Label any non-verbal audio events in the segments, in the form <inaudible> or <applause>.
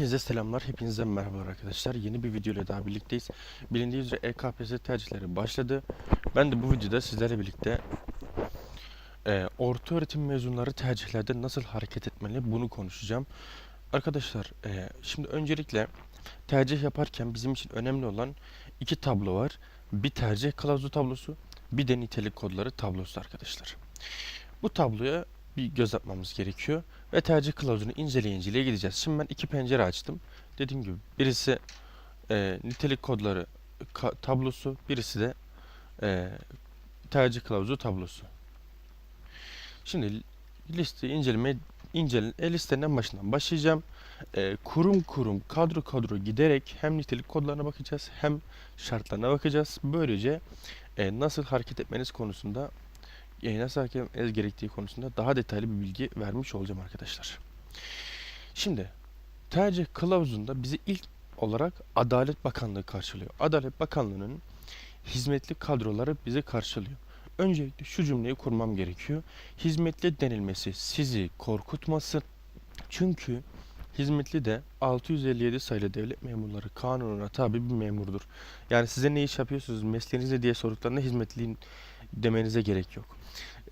Hepinize selamlar, hepinize merhaba arkadaşlar. Yeni bir video ile daha birlikteyiz. Bilindiği üzere EKPSS tercihleri başladı. Ben de bu videoda sizlerle birlikte e, orta öğretim mezunları tercihlerde nasıl hareket etmeli bunu konuşacağım. Arkadaşlar e, şimdi öncelikle tercih yaparken bizim için önemli olan iki tablo var. Bir tercih kılavuzu tablosu, bir de nitelik kodları tablosu arkadaşlar. Bu tabloya bir göz atmamız gerekiyor ve tercih kılavuzunu inceleye inceleye gideceğiz. Şimdi ben iki pencere açtım. Dediğim gibi birisi e, nitelik kodları tablosu, birisi de e, tercih kılavuzu tablosu. Şimdi liste inceleme incele e, listenin en başından başlayacağım. E, kurum kurum, kadro kadro giderek hem nitelik kodlarına bakacağız hem şartlarına bakacağız. Böylece e, nasıl hareket etmeniz konusunda nasıl hareket etmeniz gerektiği konusunda daha detaylı bir bilgi vermiş olacağım arkadaşlar. Şimdi tercih kılavuzunda bizi ilk olarak Adalet Bakanlığı karşılıyor. Adalet Bakanlığı'nın hizmetli kadroları bizi karşılıyor. Öncelikle şu cümleyi kurmam gerekiyor. Hizmetli denilmesi sizi korkutmasın. Çünkü hizmetli de 657 sayılı devlet memurları kanununa tabi bir memurdur. Yani size ne iş yapıyorsunuz, mesleğiniz ne diye sorduklarında hizmetliğin demenize gerek yok.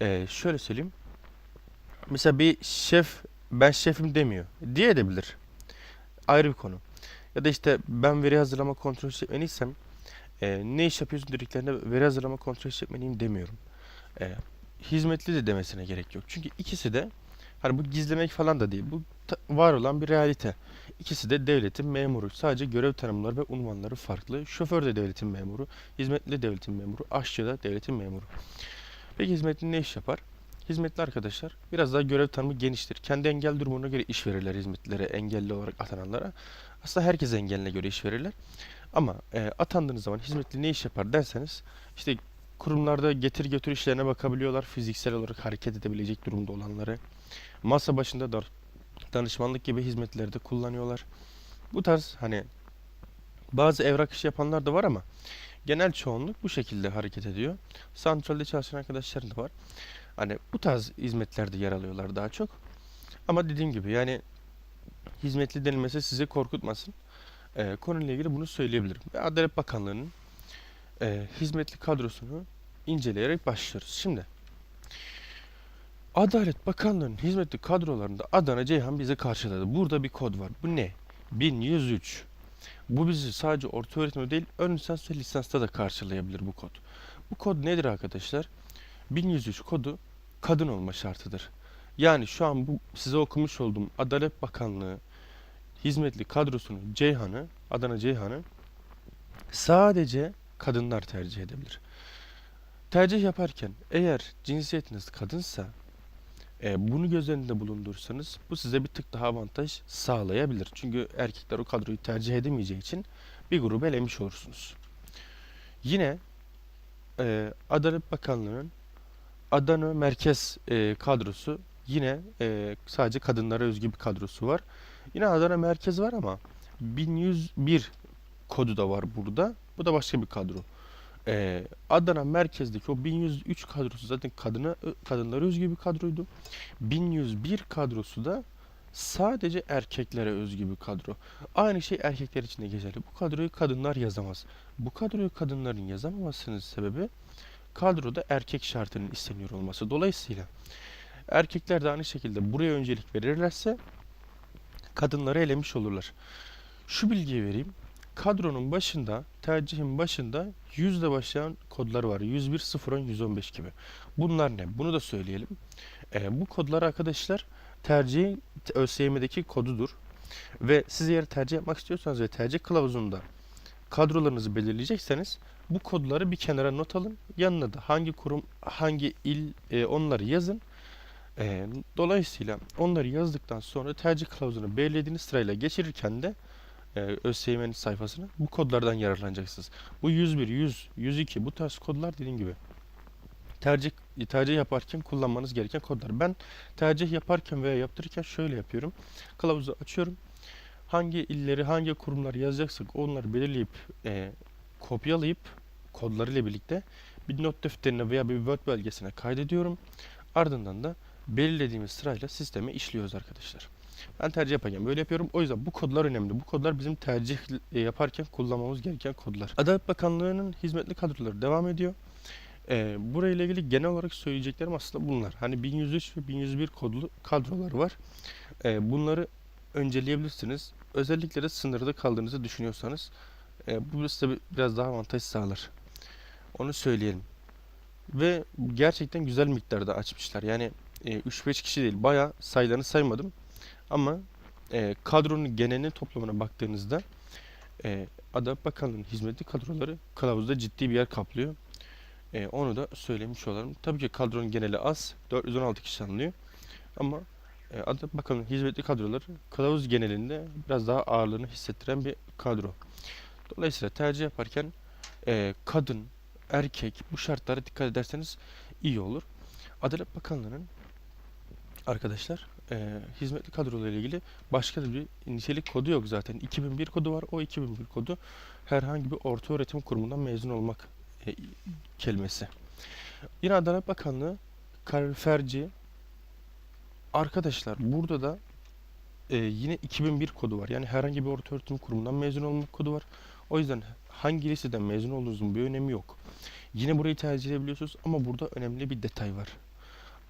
Ee, şöyle söyleyeyim. Mesela bir şef ben şefim demiyor. Diye edebilir. Ayrı bir konu. Ya da işte ben veri hazırlama kontrol işletmeniysem e, ne iş yapıyorsun dediklerinde veri hazırlama kontrol işletmeniyim demiyorum. E, hizmetli de demesine gerek yok. Çünkü ikisi de hani bu gizlemek falan da değil. Bu var olan bir realite. İkisi de devletin memuru. Sadece görev tanımları ve unvanları farklı. Şoför de devletin memuru, hizmetli de devletin memuru, aşçı da devletin memuru. Peki hizmetli ne iş yapar? Hizmetli arkadaşlar biraz daha görev tanımı geniştir. Kendi engel durumuna göre iş verirler hizmetlilere, engelli olarak atananlara. Aslında herkes engeline göre iş verirler. Ama e, atandığınız zaman hizmetli ne iş yapar derseniz işte kurumlarda getir götür işlerine bakabiliyorlar. Fiziksel olarak hareket edebilecek durumda olanları. Masa başında da danışmanlık gibi hizmetleri de kullanıyorlar. Bu tarz hani bazı evrak işi yapanlar da var ama genel çoğunluk bu şekilde hareket ediyor. Santralde çalışan arkadaşlarım da var. Hani bu tarz hizmetlerde yer alıyorlar daha çok. Ama dediğim gibi yani hizmetli denilmesi sizi korkutmasın. Ee, konuyla ilgili bunu söyleyebilirim. Ve Adalet Bakanlığı'nın e, hizmetli kadrosunu inceleyerek başlıyoruz. Şimdi Adalet Bakanlığı'nın hizmetli kadrolarında Adana Ceyhan bizi karşıladı. Burada bir kod var. Bu ne? 1103. Bu bizi sadece orta öğretimde değil, ön lisans ve lisansta da karşılayabilir bu kod. Bu kod nedir arkadaşlar? 1103 kodu kadın olma şartıdır. Yani şu an bu size okumuş olduğum Adalet Bakanlığı hizmetli kadrosunu Ceyhan'ı, Adana Ceyhan'ı sadece kadınlar tercih edebilir. Tercih yaparken eğer cinsiyetiniz kadınsa e, bunu göz önünde bulundursanız bu size bir tık daha avantaj sağlayabilir. Çünkü erkekler o kadroyu tercih edemeyeceği için bir grubu elemiş olursunuz. Yine e, Adalet Bakanlığı'nın Adana Merkez e, kadrosu yine e, sadece kadınlara özgü bir kadrosu var. Yine Adana Merkez var ama 1101 kodu da var burada. Bu da başka bir kadro. E, Adana Merkez'deki o 1103 kadrosu zaten kadına kadınlara özgü bir kadroydu. 1101 kadrosu da sadece erkeklere özgü bir kadro. Aynı şey erkekler için de geçerli. Bu kadroyu kadınlar yazamaz. Bu kadroyu kadınların yazamamasının sebebi kadroda erkek şartının isteniyor olması. Dolayısıyla erkekler de aynı şekilde buraya öncelik verirlerse kadınları elemiş olurlar. Şu bilgiyi vereyim. Kadronun başında, tercihin başında yüzle başlayan kodlar var. 101, 010, 115 gibi. Bunlar ne? Bunu da söyleyelim. Ee, bu kodlar arkadaşlar tercihin ÖSYM'deki kodudur. Ve siz eğer tercih yapmak istiyorsanız ve tercih kılavuzunda kadrolarınızı belirleyecekseniz bu kodları bir kenara not alın. Yanına da hangi kurum, hangi il e, onları yazın. E, dolayısıyla onları yazdıktan sonra tercih kılavuzunu belirlediğiniz sırayla geçirirken de e, ÖSYM'nin sayfasına bu kodlardan yararlanacaksınız. Bu 101, 100, 102 bu tarz kodlar dediğim gibi tercih tercih yaparken kullanmanız gereken kodlar. Ben tercih yaparken veya yaptırırken şöyle yapıyorum. Kılavuzu açıyorum. Hangi illeri, hangi kurumları yazacaksak onları belirleyip e, kopyalayıp kodlarıyla birlikte bir not defterine veya bir Word belgesine kaydediyorum. Ardından da belirlediğimiz sırayla sisteme işliyoruz arkadaşlar. Ben tercih yaparken böyle yapıyorum. O yüzden bu kodlar önemli. Bu kodlar bizim tercih e, yaparken kullanmamız gereken kodlar. Adalet Bakanlığı'nın hizmetli kadroları devam ediyor. E, burayla ilgili genel olarak söyleyeceklerim aslında bunlar. Hani 1103 ve 1101 kodlu kadrolar var. E, bunları önceleyebilirsiniz. Özellikle de sınırda kaldığınızı düşünüyorsanız e, bu size bir- biraz daha avantaj sağlar. Onu söyleyelim. Ve gerçekten güzel miktarda açmışlar. Yani e, 3-5 kişi değil. Bayağı sayılarını saymadım. Ama e, kadronun genelinin toplamına baktığınızda e, Adalet Bakanlığı'nın hizmetli kadroları kılavuzda ciddi bir yer kaplıyor. E, onu da söylemiş olalım. Tabii ki kadronun geneli az. 416 kişi alınıyor. Ama e, Adalet Bakanlığı'nın hizmetli kadroları kılavuz genelinde biraz daha ağırlığını hissettiren bir kadro. Dolayısıyla tercih yaparken e, kadın, erkek bu şartlara dikkat ederseniz iyi olur. Adalet Bakanlığı'nın arkadaşlar e, hizmetli kadrolarla ilgili başka bir nitelik kodu yok zaten. 2001 kodu var. O 2001 kodu herhangi bir orta öğretim kurumundan mezun olmak e, kelimesi. Yine Adalet Bakanlığı kaloriferci arkadaşlar burada da e, yine 2001 kodu var. Yani herhangi bir orta öğretim kurumundan mezun olmak kodu var. O yüzden hangi liseden mezun olduğunuzun bir önemi yok. Yine burayı tercih edebiliyorsunuz ama burada önemli bir detay var.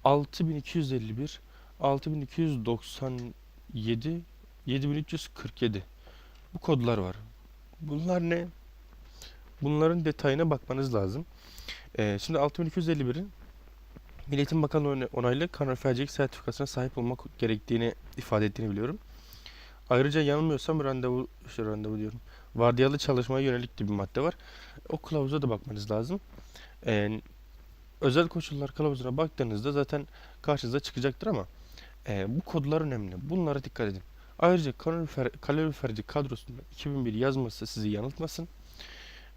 6251 6297 7347 bu kodlar var. Bunlar ne? Bunların detayına bakmanız lazım. Ee, şimdi 6251'in Milletin Bakanlığı onaylı kalorifercilik sertifikasına sahip olmak gerektiğini ifade ettiğini biliyorum. Ayrıca yanılmıyorsam randevu, işte randevu diyorum. Vardiyalı çalışmaya yönelik bir madde var. O kılavuza da bakmanız lazım. Ee, özel koşullar kılavuzuna baktığınızda zaten karşınıza çıkacaktır ama e, bu kodlar önemli. Bunlara dikkat edin. Ayrıca kalorifer, kaloriferci kadrosunda 2001 yazması sizi yanıltmasın.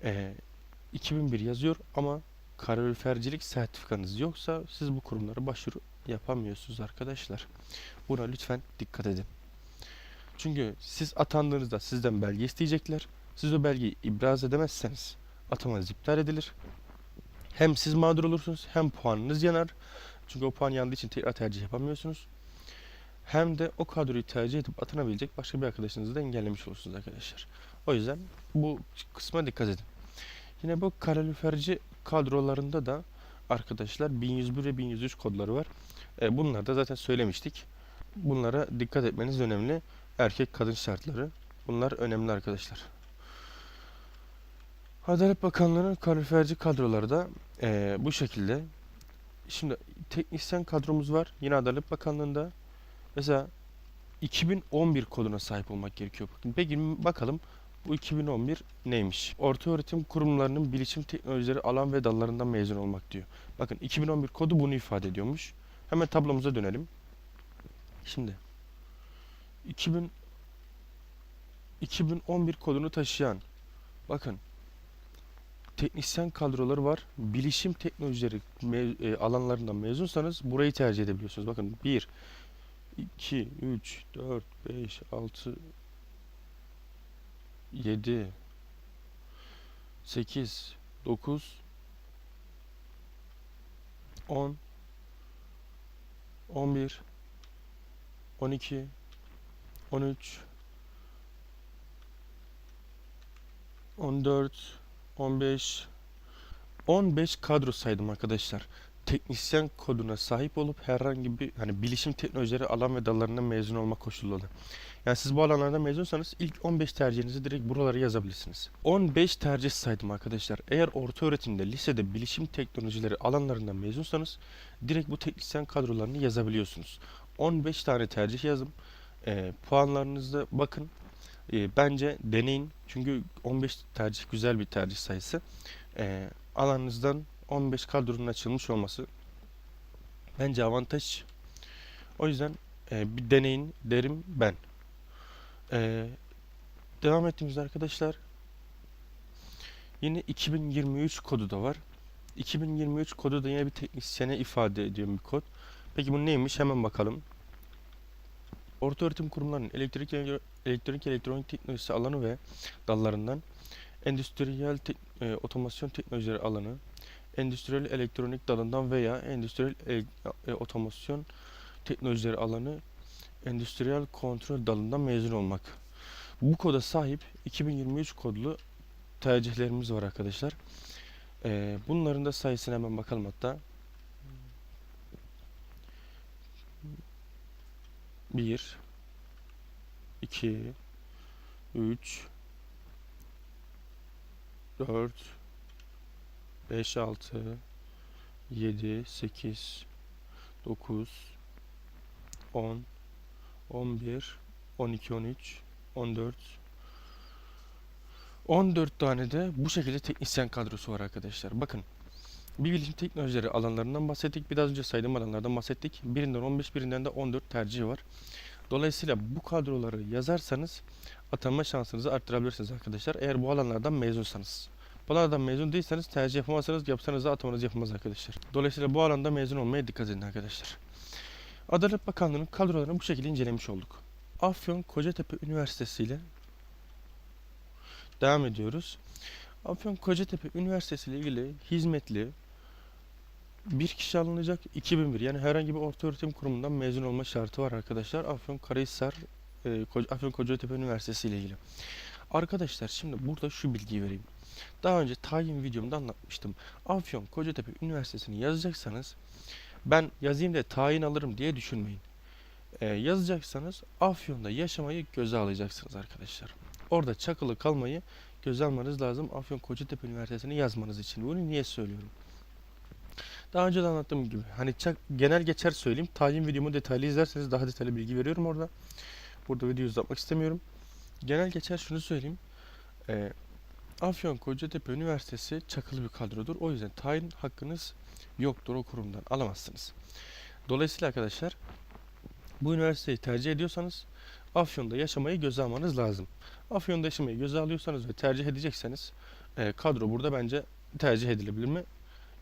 E, 2001 yazıyor ama kalorifercilik sertifikanız yoksa siz bu kurumlara başvuru yapamıyorsunuz arkadaşlar. Buna lütfen dikkat edin. Çünkü siz atandığınızda sizden belge isteyecekler. Siz o belgeyi ibraz edemezseniz atamanız iptal edilir. Hem siz mağdur olursunuz hem puanınız yanar. Çünkü o puan yandığı için tekrar tercih yapamıyorsunuz. Hem de o kadroyu tercih edip atanabilecek başka bir arkadaşınızı da engellemiş olursunuz arkadaşlar. O yüzden bu kısma dikkat edin. Yine bu kaloriferci kadrolarında da arkadaşlar 1101 ve 1103 kodları var. E, bunları da zaten söylemiştik. Bunlara dikkat etmeniz önemli. Erkek kadın şartları. Bunlar önemli arkadaşlar. Adalet Bakanlığı'nın kaloriferci kadroları da e, bu şekilde. Şimdi teknisyen kadromuz var. Yine Adalet Bakanlığı'nda. Mesela 2011 koduna sahip olmak gerekiyor. Peki bakalım bu 2011 neymiş? Orta öğretim kurumlarının bilişim teknolojileri alan ve dallarından mezun olmak diyor. Bakın 2011 kodu bunu ifade ediyormuş. Hemen tablomuza dönelim. Şimdi 2000 2011 kodunu taşıyan bakın teknisyen kadroları var. Bilişim teknolojileri me- e, alanlarından mezunsanız burayı tercih edebiliyorsunuz. Bakın 1 2 3 4 5 6 7 8 9 10 11 12 13 14 15 15 kadro saydım arkadaşlar. Teknisyen koduna sahip olup herhangi bir hani bilişim teknolojileri alan ve dallarından mezun olma koşulları. Yani siz bu alanlardan mezunsanız ilk 15 tercihinizi direkt buralara yazabilirsiniz. 15 tercih saydım arkadaşlar. Eğer orta öğretimde, lisede bilişim teknolojileri alanlarından mezunsanız direkt bu teknisyen kadrolarını yazabiliyorsunuz. 15 tane tercih yazdım. Ee, puanlarınızda bakın. Ee, bence deneyin. Çünkü 15 tercih güzel bir tercih sayısı. Ee, alanınızdan 15 kadronun açılmış olması bence avantaj. O yüzden e, bir deneyin derim ben. Ee, devam ettiğimizde arkadaşlar yine 2023 kodu da var. 2023 kodu da yine bir teknisyene ifade ediyor bir kod. Peki bu neymiş? Hemen bakalım. Orta öğretim kurumlarının elektrik elektrik elektronik teknolojisi alanı ve dallarından endüstriyel tek- e, otomasyon teknolojileri alanı, endüstriyel elektronik dalından veya endüstriyel ele- e, otomasyon teknolojileri alanı Endüstriyel kontrol dalından mezun olmak. Bu koda sahip 2023 kodlu tercihlerimiz var arkadaşlar. Ee, bunların da sayısına hemen bakalım hatta. 1 2 3 4 5 6 7 8 9 10 11 12 13 14 14 tane de bu şekilde teknisyen kadrosu var arkadaşlar. Bakın bir bilim teknolojileri alanlarından bahsettik. Biraz önce saydığım alanlardan bahsettik. Birinden 15, birinden de 14 tercihi var. Dolayısıyla bu kadroları yazarsanız atanma şansınızı arttırabilirsiniz arkadaşlar. Eğer bu alanlardan mezunsanız. Bu alanlardan mezun değilseniz tercih yapamazsanız yapsanız da atamanız yapılmaz arkadaşlar. Dolayısıyla bu alanda mezun olmaya dikkat edin arkadaşlar. Adalet Bakanlığı'nın kadrolarını bu şekilde incelemiş olduk. Afyon Kocatepe Üniversitesi ile devam ediyoruz. Afyon Kocatepe Üniversitesi ile ilgili hizmetli bir kişi alınacak 2001 yani herhangi bir orta öğretim kurumundan mezun olma şartı var arkadaşlar. Afyon Karahisar e, Afyon Kocatepe Üniversitesi ile ilgili. Arkadaşlar şimdi burada şu bilgiyi vereyim. Daha önce tayin videomda anlatmıştım. Afyon Kocatepe Üniversitesi'ni yazacaksanız ben yazayım da tayin alırım diye düşünmeyin. Ee, yazacaksanız Afyon'da yaşamayı göze alacaksınız arkadaşlar. Orada çakılı kalmayı göze almanız lazım. Afyon Kocatepe Üniversitesi'ni yazmanız için. Bunu niye söylüyorum? Daha önce de anlattığım gibi hani çak, genel geçer söyleyeyim. Tayin videomu detaylı izlerseniz daha detaylı bilgi veriyorum orada. Burada videoyu uzatmak istemiyorum. Genel geçer şunu söyleyeyim. Ee, Afyon Kocatepe Üniversitesi çakılı bir kadrodur. O yüzden tayin hakkınız yoktur o kurumdan. Alamazsınız. Dolayısıyla arkadaşlar bu üniversiteyi tercih ediyorsanız Afyon'da yaşamayı göze almanız lazım. Afyon'da yaşamayı göze alıyorsanız ve tercih edecekseniz e, kadro burada bence tercih edilebilir mi?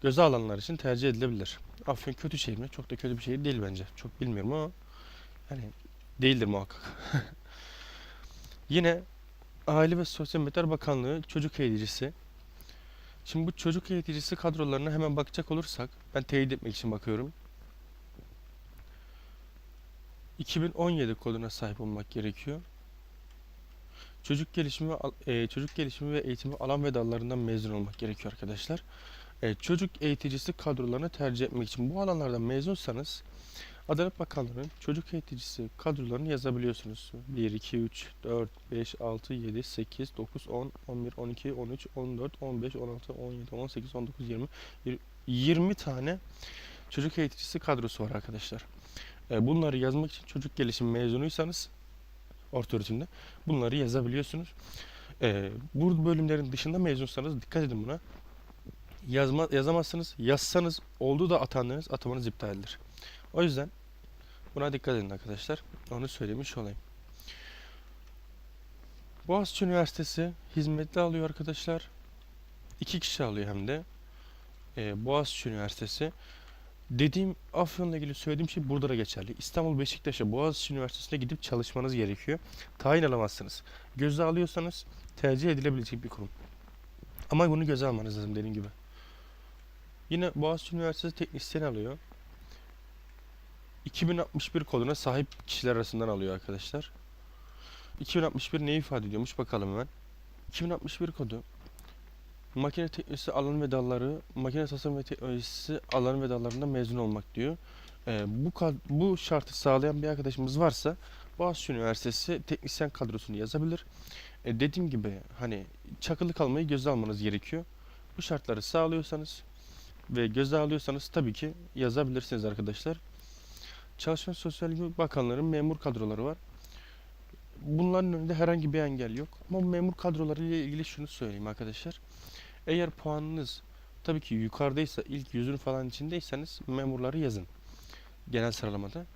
Göze alanlar için tercih edilebilir. Afyon kötü şehir mi? Çok da kötü bir şehir değil bence. Çok bilmiyorum ama yani değildir muhakkak. <laughs> Yine Aile ve Sosyal Hizmetler Bakanlığı çocuk eğiticisi. Şimdi bu çocuk eğiticisi kadrolarına hemen bakacak olursak ben teyit etmek için bakıyorum. 2017 koduna sahip olmak gerekiyor. Çocuk gelişimi e, çocuk gelişimi ve eğitimi alan ve dallarından mezun olmak gerekiyor arkadaşlar. E, çocuk eğiticisi kadrolarını tercih etmek için bu alanlardan mezunsanız Adalet Bakanlığı'nın çocuk eğiticisi kadrolarını yazabiliyorsunuz. 1, 2, 3, 4, 5, 6, 7, 8, 9, 10, 11, 12, 13, 14, 15, 16, 17, 18, 19, 20, 20 tane çocuk eğiticisi kadrosu var arkadaşlar. E, Bunları yazmak için çocuk gelişim mezunuysanız orta öğretimde bunları yazabiliyorsunuz. E, bu bölümlerin dışında mezunsanız dikkat edin buna. Yazma, yazamazsınız. Yazsanız oldu da atandınız atamanız iptal edilir. O yüzden buna dikkat edin arkadaşlar. Onu söylemiş olayım. Boğaziçi Üniversitesi hizmetli alıyor arkadaşlar. İki kişi alıyor hem de. E, Boğaziçi Üniversitesi. Dediğim Afyon'la ilgili söylediğim şey burada da geçerli. İstanbul Beşiktaş'a Boğaziçi Üniversitesi'ne gidip çalışmanız gerekiyor. Tayin alamazsınız. Göze alıyorsanız tercih edilebilecek bir kurum. Ama bunu göze almanız lazım dediğim gibi. Yine Boğaziçi Üniversitesi teknisyen alıyor. 2061 koduna sahip kişiler arasından alıyor arkadaşlar. 2061 ne ifade ediyormuş bakalım hemen. 2061 kodu makine teknolojisi alanı ve dalları, makine tasarım ve teknolojisi alanı ve dallarında mezun olmak diyor. Ee, bu bu şartı sağlayan bir arkadaşımız varsa Boğaziçi Üniversitesi teknisyen kadrosunu yazabilir. Ee, dediğim gibi hani çakılı kalmayı göze almanız gerekiyor. Bu şartları sağlıyorsanız ve göze alıyorsanız tabii ki yazabilirsiniz arkadaşlar. Çalışma Sosyal Güvenlik Bakanlığı'nın memur kadroları var. Bunların önünde herhangi bir engel yok. Ama memur kadroları ile ilgili şunu söyleyeyim arkadaşlar. Eğer puanınız tabii ki yukarıdaysa ilk yüzün falan içindeyseniz memurları yazın. Genel sıralamada.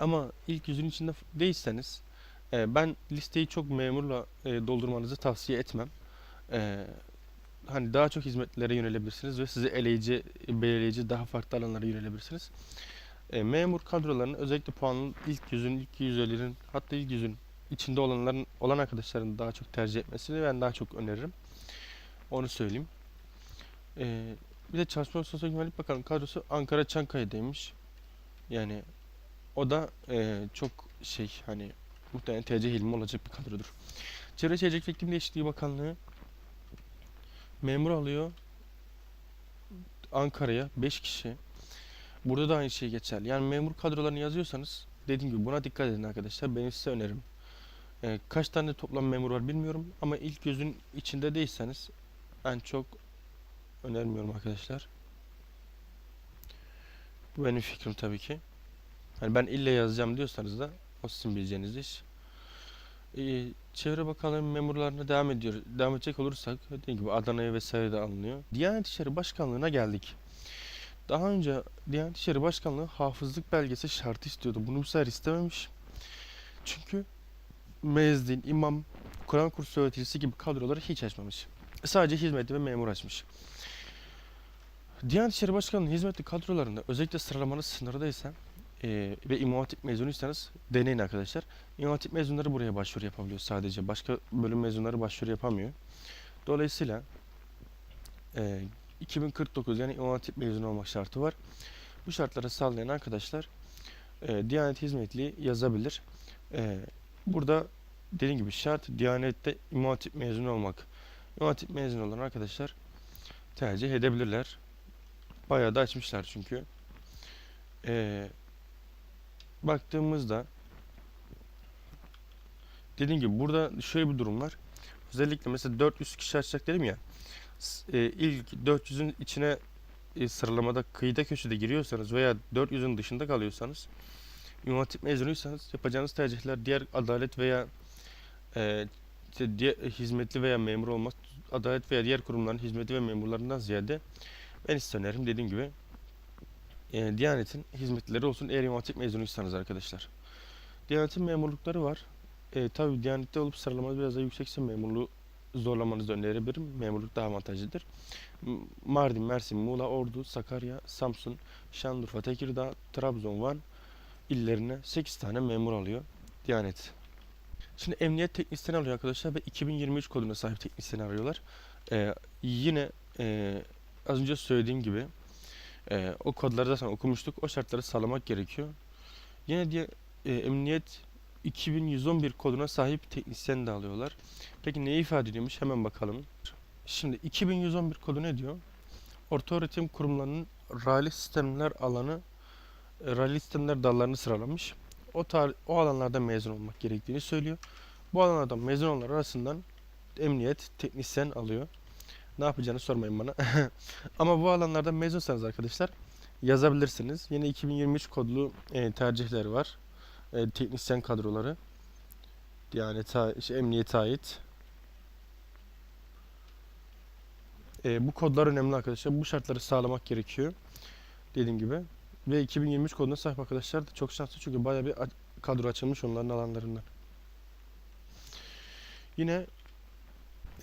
Ama ilk yüzün içinde değilseniz e, ben listeyi çok memurla e, doldurmanızı tavsiye etmem. E, hani daha çok hizmetlere yönelebilirsiniz ve sizi eleyici, belirleyici daha farklı alanlara yönelebilirsiniz. E, memur kadrolarının özellikle puanın ilk yüzün, ilk yüzlerin hatta ilk yüzün içinde olanların olan arkadaşların daha çok tercih etmesini ben daha çok öneririm. Onu söyleyeyim. E, bir de Çalışma Sosyal Güvenlik Bakanlığı kadrosu Ankara Çankaya'daymış. Yani O da e, çok şey hani muhtemelen TC Hilmi olacak bir kadrodur. Çevre Şehircilik ve İklim Değişikliği Bakanlığı memur alıyor Ankara'ya 5 kişi. Burada da aynı şey geçerli. Yani memur kadrolarını yazıyorsanız dediğim gibi buna dikkat edin arkadaşlar. Benim size önerim. Ee, kaç tane toplam memur var bilmiyorum ama ilk gözün içinde değilseniz ben çok önermiyorum arkadaşlar. Bu benim fikrim tabii ki. Hani ben ille yazacağım diyorsanız da o sizin bileceğiniz iş. Ee, Çevre Bakanlığı memurlarına devam ediyor. Devam edecek olursak dediğim gibi Adana'ya vesaire de alınıyor. Diyanet İşleri Başkanlığı'na geldik. Daha önce Diyanet İşleri Başkanlığı hafızlık belgesi şartı istiyordu. Bunu bu sefer istememiş. Çünkü mezdin, imam, Kur'an kursu öğreticisi gibi kadroları hiç açmamış. Sadece hizmetli ve memur açmış. Diyanet İşleri Başkanlığı hizmetli kadrolarında özellikle sıralamanız sınırdaysa e, ve İmam Hatip mezunuysanız deneyin arkadaşlar. İmam Hatip mezunları buraya başvuru yapabiliyor sadece. Başka bölüm mezunları başvuru yapamıyor. Dolayısıyla e, 2049 yani İmam Hatip mezunu olmak şartı var. Bu şartları sağlayan arkadaşlar e, Diyanet hizmetli yazabilir. E, burada dediğim gibi şart Diyanet'te İmam Hatip mezunu olmak. İmam Hatip mezunu olan arkadaşlar tercih edebilirler. Bayağı da açmışlar çünkü. E, baktığımızda dediğim gibi burada şöyle bir durum var. Özellikle mesela 400 kişi açacak dedim ya. E, ilk 400'ün içine e, sıralamada kıyıda köşede giriyorsanız veya 400'ün dışında kalıyorsanız İmam Hatip mezunuysanız yapacağınız tercihler diğer adalet veya e, işte diğer, hizmetli veya memur olmak adalet veya diğer kurumların hizmetli ve memurlarından ziyade ben size önerim dediğim gibi e, Diyanet'in hizmetlileri olsun eğer İmam Hatip mezunuysanız arkadaşlar. Diyanet'in memurlukları var. E, tabii Diyanet'te olup sıralamanız biraz daha yüksekse memurluğu zorlamanızı önerebilirim. Memurluk daha avantajlıdır. Mardin, Mersin, Muğla, Ordu, Sakarya, Samsun, Şanlıurfa, Tekirdağ, Trabzon, Van illerine 8 tane memur alıyor Diyanet. Şimdi emniyet teknisyeni alıyor arkadaşlar ve 2023 koduna sahip teknisyeni arıyorlar. E, yine e, az önce söylediğim gibi e, o kodları zaten okumuştuk. O şartları sağlamak gerekiyor. Yine diye e, emniyet 2111 koduna sahip teknisyen de alıyorlar. Peki neyi ifade ediyormuş? Hemen bakalım. Şimdi 2111 kodu ne diyor? Orta öğretim kurumlarının raylı sistemler alanı e, raylı sistemler dallarını sıralamış. O tar o alanlarda mezun olmak gerektiğini söylüyor. Bu alanlardan mezun olanlar arasından emniyet teknisyen alıyor. Ne yapacağını sormayın bana. <laughs> Ama bu alanlarda mezunsanız arkadaşlar yazabilirsiniz. Yine 2023 kodlu e, tercihler var. E, teknisyen kadroları. Ta, şey, emniyete ait. E, bu kodlar önemli arkadaşlar. Bu şartları sağlamak gerekiyor. Dediğim gibi. Ve 2023 koduna sahip arkadaşlar da çok şanslı çünkü bayağı bir kadro açılmış onların alanlarından. Yine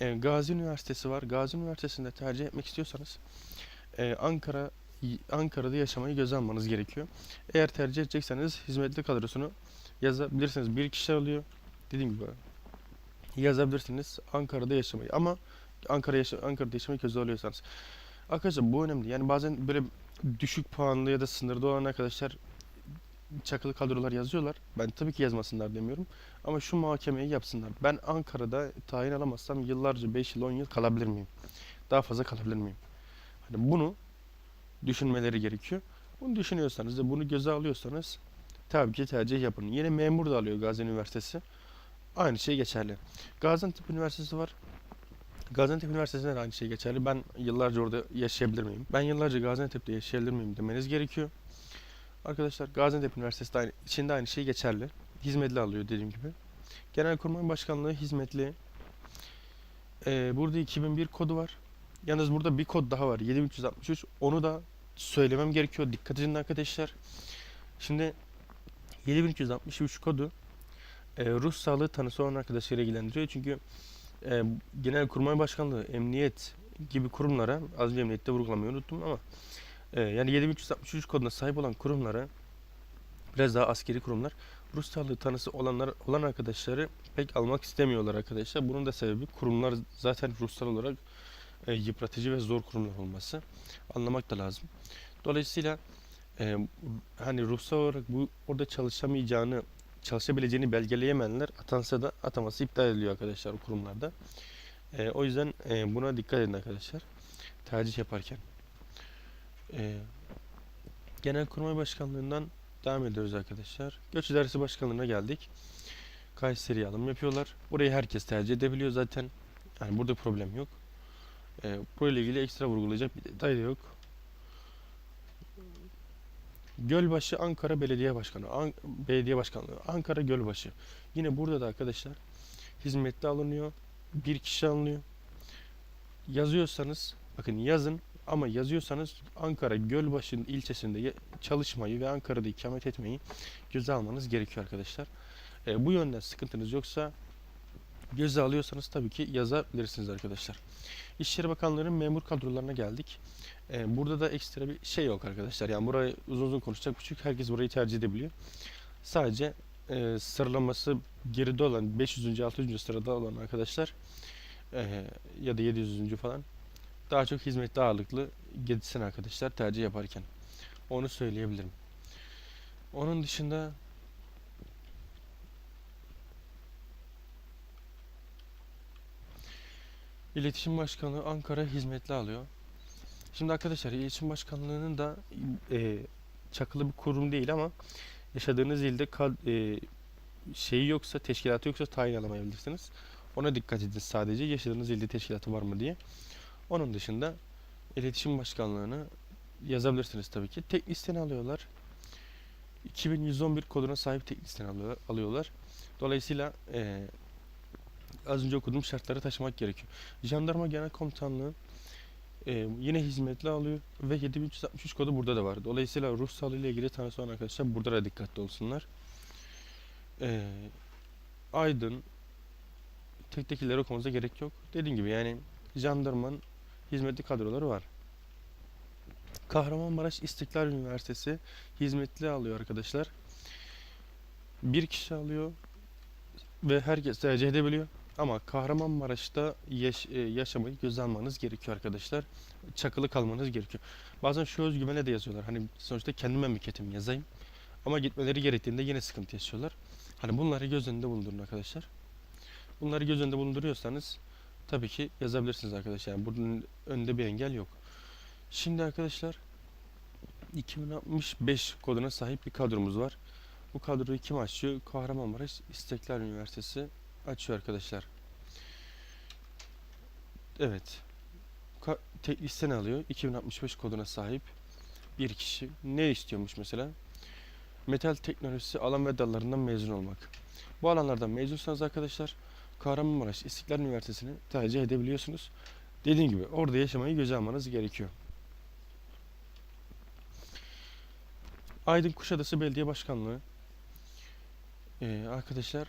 e, Gazi Üniversitesi var. Gazi Üniversitesi'nde tercih etmek istiyorsanız e, Ankara Ankara'da yaşamayı göze almanız gerekiyor. Eğer tercih edecekseniz hizmetli kadrosunu yazabilirsiniz. Bir kişi alıyor. Dediğim gibi yazabilirsiniz Ankara'da yaşamayı ama Ankara yaşa Ankara'da yaşamayı göze alıyorsanız. Arkadaşlar bu önemli. Yani bazen böyle düşük puanlı ya da sınırda olan arkadaşlar çakılı kadrolar yazıyorlar. Ben tabii ki yazmasınlar demiyorum. Ama şu muhakemeyi yapsınlar. Ben Ankara'da tayin alamazsam yıllarca 5 yıl 10 yıl kalabilir miyim? Daha fazla kalabilir miyim? Hani bunu düşünmeleri gerekiyor. Bunu düşünüyorsanız da bunu göze alıyorsanız tabii ki tercih yapın. Yine memur da alıyor Gazi Üniversitesi. Aynı şey geçerli. Gaziantep Üniversitesi var. Gaziantep Üniversitesi'nde de aynı şey geçerli. Ben yıllarca orada yaşayabilir miyim? Ben yıllarca Gaziantep'te yaşayabilir miyim demeniz gerekiyor. Arkadaşlar Gaziantep Üniversitesi de aynı, içinde aynı şey geçerli. Hizmetli alıyor dediğim gibi. Genelkurmay Başkanlığı hizmetli. Ee, burada 2001 kodu var. Yalnız burada bir kod daha var. 7363. Onu da söylemem gerekiyor. Dikkat edin arkadaşlar. Şimdi 7363 kodu e, ruh sağlığı tanısı olan arkadaşları ilgilendiriyor. Çünkü e, Genelkurmay Başkanlığı, Emniyet gibi kurumlara, az önce emniyette vurgulamayı unuttum ama e, yani 7363 koduna sahip olan kurumlara biraz daha askeri kurumlar ruh sağlığı tanısı olanlar olan arkadaşları pek almak istemiyorlar arkadaşlar. Bunun da sebebi kurumlar zaten ruhsal olarak e, yıpratıcı ve zor kurumlar olması. Anlamak da lazım. Dolayısıyla e, hani ruhsal olarak bu orada çalışamayacağını, çalışabileceğini belgeleyemeyenler atansa da ataması iptal ediliyor arkadaşlar o kurumlarda. E, o yüzden e, buna dikkat edin arkadaşlar. Tercih yaparken. E, Genelkurmay Başkanlığından devam ediyoruz arkadaşlar. Göç İdaresi Başkanlığı'na geldik. Kayseri'ye alım yapıyorlar. Burayı herkes tercih edebiliyor zaten. Yani burada problem yok. E, burayla ilgili ekstra vurgulayacak bir detay da yok. Gölbaşı Ankara Belediye Başkanı, An- Belediye Başkanlığı, Ankara Gölbaşı. Yine burada da arkadaşlar hizmetli alınıyor. Bir kişi alınıyor. Yazıyorsanız, bakın yazın ama yazıyorsanız Ankara Gölbaşı ilçesinde çalışmayı ve Ankara'da ikamet etmeyi göze almanız gerekiyor arkadaşlar. E, bu yönden sıkıntınız yoksa göze alıyorsanız tabii ki yazabilirsiniz arkadaşlar. İçişleri Bakanlığı'nın memur kadrolarına geldik. Ee, burada da ekstra bir şey yok arkadaşlar. Yani burayı uzun uzun konuşacak çünkü herkes burayı tercih edebiliyor. Sadece e, sıralaması geride olan 500. 600. sırada olan arkadaşlar e, ya da 700. falan daha çok hizmetli ağırlıklı gitsin arkadaşlar tercih yaparken. Onu söyleyebilirim. Onun dışında İletişim Başkanlığı Ankara hizmetli alıyor. Şimdi arkadaşlar İletişim Başkanlığı'nın da e, çakılı bir kurum değil ama yaşadığınız ilde kad- e, şeyi yoksa, teşkilatı yoksa tayin alamayabilirsiniz. Ona dikkat edin sadece yaşadığınız ilde teşkilatı var mı diye. Onun dışında İletişim Başkanlığı'nı yazabilirsiniz tabii ki. Tek listeni alıyorlar. 2111 koduna sahip tek listeni alıyor- alıyorlar. Dolayısıyla e, az önce okuduğum şartları taşımak gerekiyor. Jandarma Genel Komutanlığı ee, yine hizmetli alıyor ve 7363 kodu burada da var. Dolayısıyla ruh sağlığı ile ilgili tanesi olan arkadaşlar burada da dikkatli olsunlar. Ee, Aydın tek tek illeri okumamıza gerek yok. Dediğim gibi yani jandarmanın hizmetli kadroları var. Kahramanmaraş İstiklal Üniversitesi hizmetli alıyor arkadaşlar. Bir kişi alıyor ve herkes tercih edebiliyor. Ama Kahramanmaraş'ta yaş- e, yaşamayı göze almanız gerekiyor arkadaşlar. Çakılı kalmanız gerekiyor. Bazen şu özgüvene de yazıyorlar. Hani sonuçta kendi memleketim yazayım. Ama gitmeleri gerektiğinde yine sıkıntı yaşıyorlar. Hani bunları göz önünde bulundurun arkadaşlar. Bunları göz önünde bulunduruyorsanız tabii ki yazabilirsiniz arkadaşlar. Yani bunun önünde bir engel yok. Şimdi arkadaşlar 2065 koduna sahip bir kadromuz var. Bu kadroyu kim açıyor? Kahramanmaraş İstiklal Üniversitesi açıyor arkadaşlar. Evet. Tek listeni alıyor. 2065 koduna sahip bir kişi. Ne istiyormuş mesela? Metal teknolojisi alan ve dallarından mezun olmak. Bu alanlardan mezunsanız arkadaşlar Kahramanmaraş İstiklal Üniversitesi'ni tercih edebiliyorsunuz. Dediğim gibi orada yaşamayı göze almanız gerekiyor. Aydın Kuşadası Belediye Başkanlığı Ee, arkadaşlar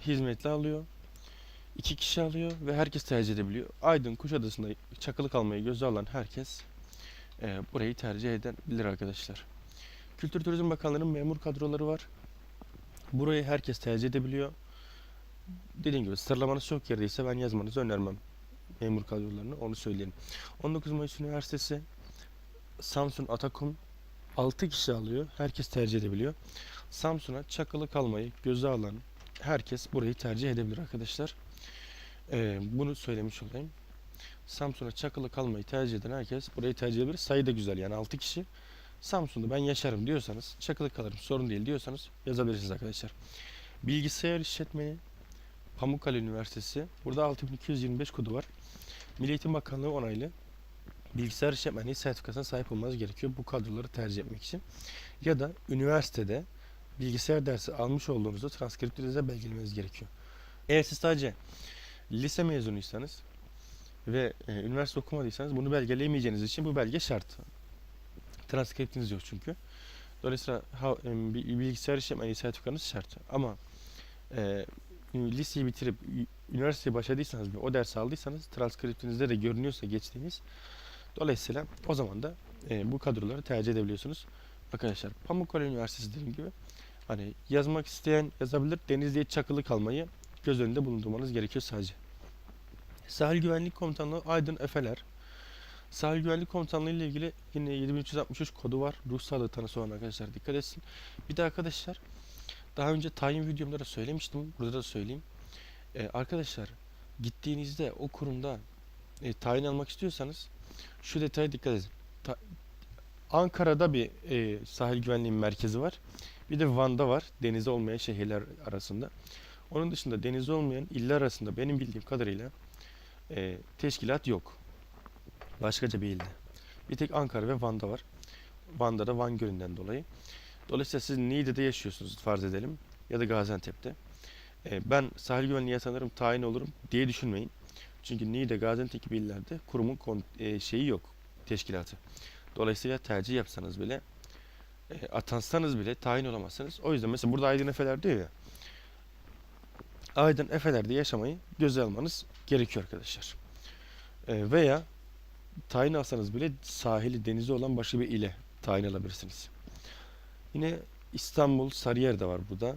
hizmetli alıyor. İki kişi alıyor ve herkes tercih edebiliyor. Aydın Kuşadası'nda çakılı kalmayı göze alan herkes e, burayı tercih edebilir arkadaşlar. Kültür Turizm Bakanlığı'nın memur kadroları var. Burayı herkes tercih edebiliyor. Dediğim gibi sıralamanız çok yerdeyse ben yazmanızı önermem. Memur kadrolarını onu söyleyelim. 19 Mayıs Üniversitesi Samsun Atakum 6 kişi alıyor. Herkes tercih edebiliyor. Samsun'a çakılı kalmayı göze alan herkes burayı tercih edebilir arkadaşlar. Ee, bunu söylemiş olayım. Samsun'a çakılı kalmayı tercih eden herkes burayı tercih edebilir. Sayı da güzel yani 6 kişi. Samsun'da ben yaşarım diyorsanız, çakılı kalırım sorun değil diyorsanız yazabilirsiniz arkadaşlar. Bilgisayar işletmeni Pamukkale Üniversitesi. Burada 6225 kodu var. Milli Eğitim Bakanlığı onaylı. Bilgisayar işletmenliği sertifikasına sahip olmanız gerekiyor bu kadroları tercih etmek için. Ya da üniversitede bilgisayar dersi almış olduğunuzda transkriptinize belgelemeniz gerekiyor. Eğer siz sadece lise mezunuysanız ve e, üniversite okumadıysanız bunu belgeleyemeyeceğiniz için bu belge şart. Transkriptiniz yok çünkü. Dolayısıyla ha- e, bi- bilgisayar işletmeliği sertifikanız şart. Ama e, liseyi bitirip ü- üniversiteye başladıysanız ve o dersi aldıysanız transkriptinizde de görünüyorsa geçtiğiniz dolayısıyla o zaman da e, bu kadroları tercih edebiliyorsunuz. Arkadaşlar Pamukkale Üniversitesi dediğim gibi hani yazmak isteyen yazabilir. Denizli'ye çakılı kalmayı göz önünde bulundurmanız gerekiyor sadece. Sahil Güvenlik Komutanlığı Aydın Efeler. Sahil Güvenlik Komutanlığı ile ilgili yine 7363 kodu var. Ruh sağlığı tanısı olan arkadaşlar dikkat etsin. Bir de arkadaşlar daha önce tayin videomda da söylemiştim. Burada da söyleyeyim. Ee, arkadaşlar gittiğinizde o kurumda e, tayin almak istiyorsanız şu detaya dikkat edin. Ta- Ankara'da bir e, sahil güvenliği merkezi var. Bir de Van'da var. Denizi olmayan şehirler arasında. Onun dışında denizi olmayan iller arasında benim bildiğim kadarıyla e, teşkilat yok. Başkaca bir ilde. Bir tek Ankara ve Van'da var. Van'da da Van Gölü'nden dolayı. Dolayısıyla siz Niğde'de yaşıyorsunuz farz edelim ya da Gaziantep'te. E, ben sahil güvenliği sanırım tayin olurum diye düşünmeyin. Çünkü Niğde, Gaziantep gibi illerde kurumun e, şeyi yok, teşkilatı. Dolayısıyla tercih yapsanız bile, e, atansanız bile tayin olamazsınız. O yüzden mesela burada Aydın Efeler diyor ya, Aydın Efeler'de yaşamayı göze almanız gerekiyor arkadaşlar. E, veya tayin alsanız bile sahili, denizi olan başka bir ile tayin alabilirsiniz. Yine İstanbul, Sarıyer de var burada.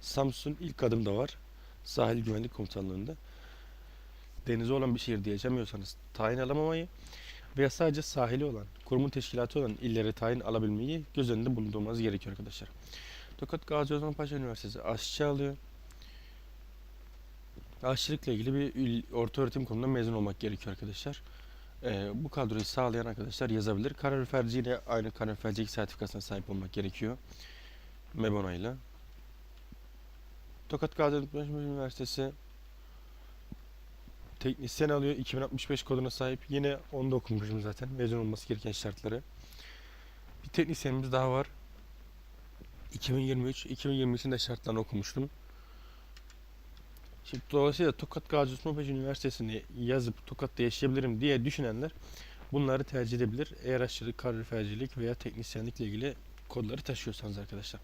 Samsun ilk adım da var. Sahil Güvenlik Komutanlığı'nda. Denizi olan bir şehirde yaşamıyorsanız tayin alamamayı veya sadece sahili olan, kurumun teşkilatı olan illere tayin alabilmeyi göz önünde bulundurmanız gerekiyor arkadaşlar. Tokat Gazi Osman Paşa Üniversitesi aşçı alıyor. Aşçılıkla ilgili bir orta öğretim kurumunda mezun olmak gerekiyor arkadaşlar. Ee, bu kadroyu sağlayan arkadaşlar yazabilir. Kaloriferci ile aynı kalorifercilik sertifikasına sahip olmak gerekiyor. MEBONA ile. Tokat Gazi Osman Paşa Üniversitesi teknisyen alıyor. 2065 koduna sahip. Yine onu da okumuşum zaten. Mezun olması gereken şartları. Bir teknisyenimiz daha var. 2023. 2023'ün de şartlarını okumuştum. Şimdi dolayısıyla Tokat Gazi Osman Paşa Üniversitesi'ni yazıp Tokat'ta yaşayabilirim diye düşünenler bunları tercih edebilir. Eğer aşırı kalorifercilik veya teknisyenlikle ilgili kodları taşıyorsanız arkadaşlar.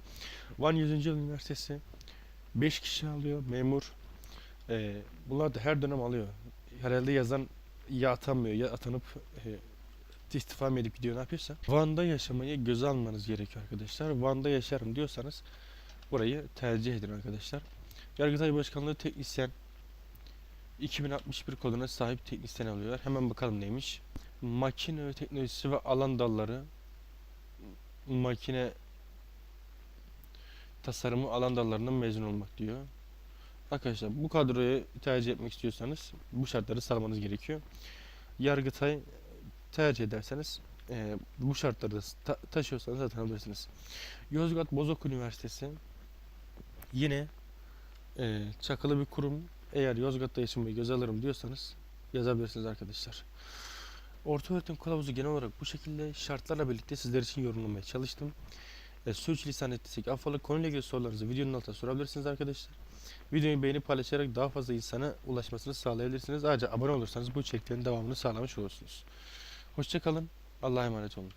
Van 100. Yıl Üniversitesi 5 kişi alıyor memur. Ee, bunlar da her dönem alıyor. Herhalde yazan ya atanmıyor ya atanıp e, istifa edip gidiyor ne yapıyorsa. Van'da yaşamayı göze almanız gerekiyor arkadaşlar. Van'da yaşarım diyorsanız burayı tercih edin arkadaşlar. Yargıtay Başkanlığı teknisyen 2061 koduna sahip teknisyen alıyorlar. Hemen bakalım neymiş. Makine teknolojisi ve alan dalları makine tasarımı alan dallarından mezun olmak diyor. Arkadaşlar bu kadroyu tercih etmek istiyorsanız bu şartları sağlamanız gerekiyor. Yargıtay tercih ederseniz e, bu şartları da ta- taşıyorsanız zaten alabilirsiniz. Yozgat Bozok Üniversitesi yine e, çakılı bir kurum. Eğer Yozgat'ta yaşamayı göze alırım diyorsanız yazabilirsiniz arkadaşlar. Orta öğretim kılavuzu genel olarak bu şekilde şartlarla birlikte sizler için yorumlamaya çalıştım. E, sürçülisan ettiysek affola konuyla ilgili sorularınızı videonun altına sorabilirsiniz arkadaşlar. Videoyu beğenip paylaşarak daha fazla insana ulaşmasını sağlayabilirsiniz. Ayrıca abone olursanız bu içeriklerin devamını sağlamış olursunuz. Hoşçakalın. Allah'a emanet olun.